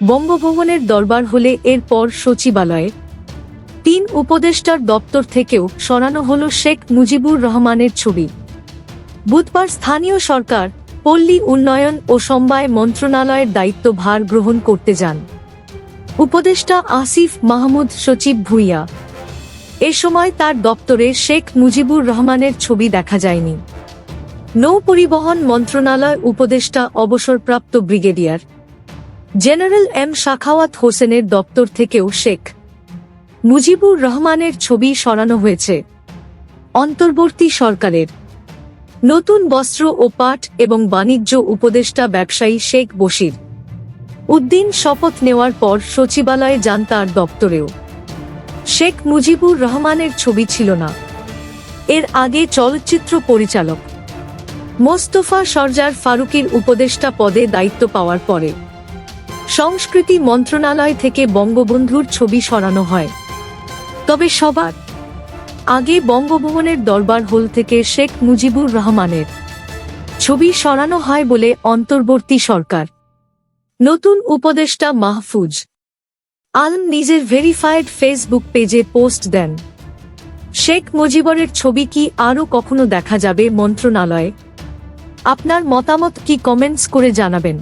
বঙ্গভবনের দরবার হলে এরপর সচিবালয়ে। তিন উপদেষ্টার দপ্তর থেকেও সরানো হল শেখ মুজিবুর রহমানের ছবি। বুধবার স্থানীয় সরকার পল্লী উন্নয়ন ও সমবায় মন্ত্রণালয়ের দায়িত্ব ভার গ্রহণ করতে যান। উপদেষ্টা আসিফ মাহমুদ সচিব ভুইয়া। এ সময় তার দপ্তরে শেখ মুজিবুর রহমানের ছবি দেখা যায়নি। নৌ পরিবহন মন্ত্রণালয় উপদেষ্টা অবসরপ্রাপ্ত ব্রিগেডিয়ার জেনারেল এম শাখাওয়াত হোসেনের দপ্তর থেকেও শেখ মুজিবুর রহমানের ছবি সরানো হয়েছে। অন্তর্বর্তী সরকারের। নতুন বস্ত্র ও পাট এবং বাণিজ্য উপদেষ্টা ব্যবসায়ী শেখ বশির। উদ্দিন শপথ নেওয়ার পর সচিবালয়ে যান তার দপ্তরেও। শেখ মুজিবুর রহমানের ছবি ছিল না। এর আগে চলচ্চিত্র পরিচালক। মোস্তফা সরজার ফারুকির উপদেষ্টা পদে দায়িত্ব পাওয়ার পরে। সংস্কৃতি মন্ত্রণালয় থেকে বঙ্গবন্ধুর ছবি সরানো হয়। তবে সবার আগে বঙ্গভবনের দরবার হল থেকে শেখ মুজিবুর রহমানের ছবি সরানো হয় বলে অন্তর্বর্তী সরকার। নতুন উপদেষ্টা মাহফুজ আলম নিজের ভেরিফাইড ফেসবুক পেজে পোস্ট দেন। শেখ মুজিবরের ছবি কি আরও কখনো দেখা যাবে মন্ত্রণালয়ে? আপনার মতামত কি কমেন্টস করে জানাবেন।